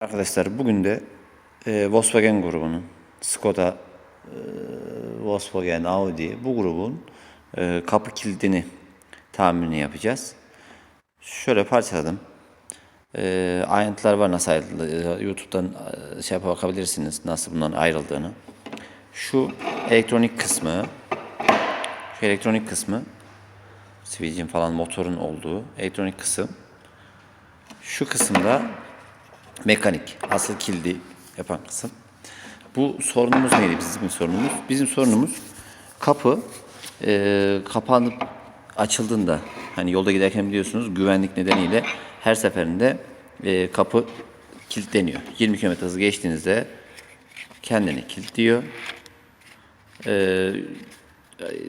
Arkadaşlar bugün de e, Volkswagen grubunun Skoda, e, Volkswagen, Audi bu grubun e, kapı kilidini tamirini yapacağız. Şöyle parçaladım. E, ayrıntılar var nasıl ayrıldığı. YouTube'dan e, şey yapıp nasıl bundan ayrıldığını. Şu elektronik kısmı, şu elektronik kısmı, switch'in falan motorun olduğu elektronik kısım. Şu kısımda mekanik, asıl kilidi yapan kısım. Bu sorunumuz neydi bizim sorunumuz? Bizim sorunumuz kapı e, kapanıp açıldığında hani yolda giderken biliyorsunuz güvenlik nedeniyle her seferinde e, kapı kilitleniyor. 20 km hızı geçtiğinizde kendini kilitliyor. E,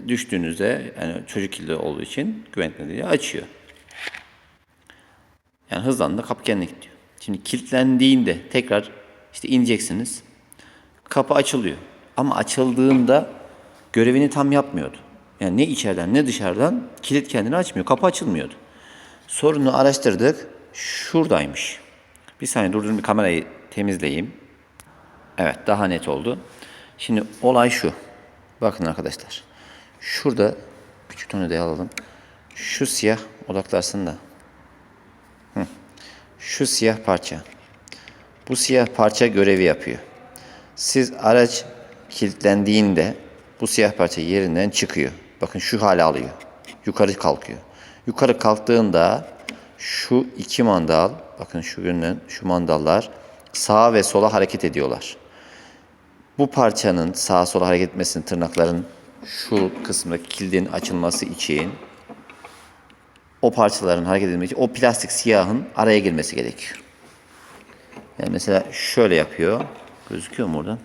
düştüğünüzde yani çocuk kilidi olduğu için güvenlik nedeniyle açıyor. Yani hızlandığında kapı kendine kilitliyor. Şimdi kilitlendiğinde tekrar işte ineceksiniz. Kapı açılıyor. Ama açıldığında görevini tam yapmıyordu. Yani ne içeriden ne dışarıdan kilit kendini açmıyor. Kapı açılmıyordu. Sorunu araştırdık. Şuradaymış. Bir saniye durdurun bir kamerayı temizleyeyim. Evet daha net oldu. Şimdi olay şu. Bakın arkadaşlar. Şurada küçük tonu da alalım. Şu siyah odaklarsın da. Şu siyah parça. Bu siyah parça görevi yapıyor. Siz araç kilitlendiğinde bu siyah parça yerinden çıkıyor. Bakın şu hale alıyor. Yukarı kalkıyor. Yukarı kalktığında şu iki mandal, bakın şu görünen şu mandallar sağa ve sola hareket ediyorlar. Bu parçanın sağa sola hareket etmesinin tırnakların şu kısımdaki kilidin açılması için o parçaların hareket edilmesi için o plastik siyahın araya girmesi gerekiyor. Yani mesela şöyle yapıyor. Gözüküyor mu oradan?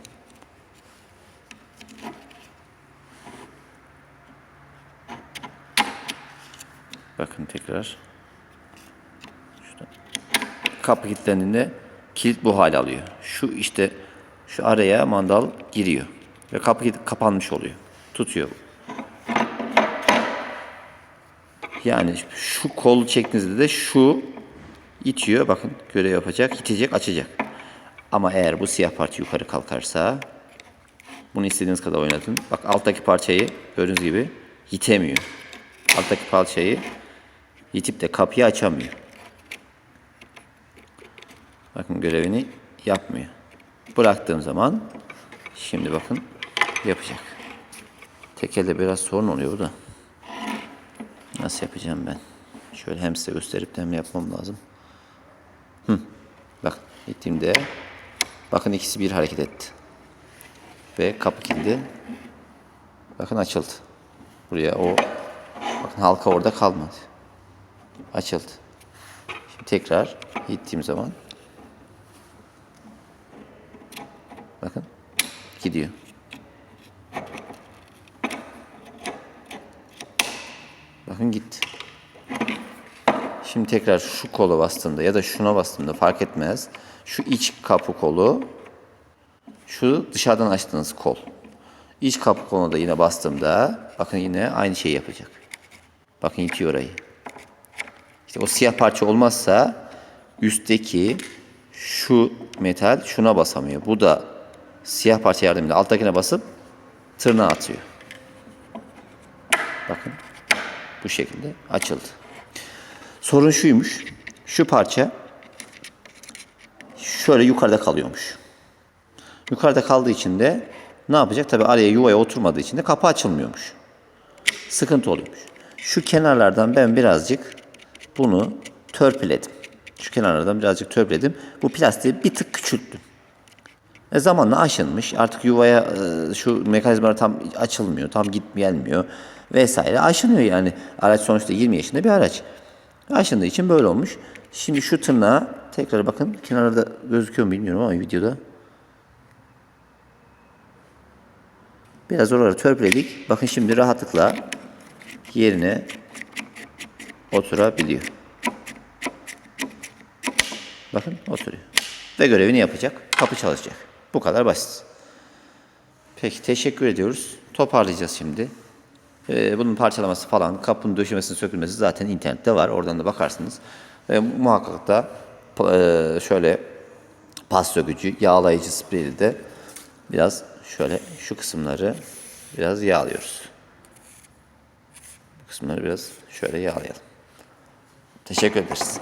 Bakın tekrar. Şurada. Kapı kilitlendiğinde kilit bu hale alıyor. Şu işte şu araya mandal giriyor. Ve kapı kapanmış oluyor. Tutuyor. Yani şu kolu çektiğinizde de şu itiyor. Bakın görev yapacak. itecek, açacak. Ama eğer bu siyah parça yukarı kalkarsa bunu istediğiniz kadar oynatın. Bak alttaki parçayı gördüğünüz gibi itemiyor. Alttaki parçayı itip de kapıyı açamıyor. Bakın görevini yapmıyor. Bıraktığım zaman şimdi bakın yapacak. Tekelde biraz sorun oluyor bu da. Nasıl yapacağım ben? Şöyle hem size gösterip de hem yapmam lazım. Hı. Bak gittiğimde bakın ikisi bir hareket etti. Ve kapı kilidi bakın açıldı. Buraya o bakın halka orada kalmadı. Açıldı. Şimdi tekrar gittiğim zaman bakın gidiyor. Bakın gitti. Şimdi tekrar şu kola bastığımda ya da şuna bastığımda fark etmez. Şu iç kapı kolu, şu dışarıdan açtığınız kol. İç kapı koluna da yine bastığımda bakın yine aynı şeyi yapacak. Bakın itiyor orayı. İşte o siyah parça olmazsa üstteki şu metal şuna basamıyor. Bu da siyah parça yardımıyla alttakine basıp tırnağı atıyor. Bakın bu şekilde açıldı. Sorun şuymuş. Şu parça şöyle yukarıda kalıyormuş. Yukarıda kaldığı için de ne yapacak? Tabi araya yuvaya oturmadığı için de kapı açılmıyormuş. Sıkıntı oluyormuş. Şu kenarlardan ben birazcık bunu törpüledim. Şu kenarlardan birazcık törpüledim. Bu plastiği bir tık küçülttüm. E zamanla aşınmış. Artık yuvaya e, şu mekanizmalar tam açılmıyor. Tam git gelmiyor vesaire. Aşınıyor yani. Araç sonuçta 20 yaşında bir araç. Aşındığı için böyle olmuş. Şimdi şu tırnağı tekrar bakın kenarda gözüküyor mu bilmiyorum ama videoda. Biraz oraları törpüledik. Bakın şimdi rahatlıkla yerine oturabiliyor. Bakın oturuyor. Ve görevini yapacak. Kapı çalışacak. Bu kadar basit. Peki teşekkür ediyoruz. Toparlayacağız şimdi. Ee, bunun parçalaması falan, kapının döşemesinin sökülmesi zaten internette var. Oradan da bakarsınız. Ve muhakkak da e, şöyle pas sökücü, yağlayıcı spreyle de biraz şöyle şu kısımları biraz yağlıyoruz. Bu kısımları biraz şöyle yağlayalım. Teşekkür ederiz.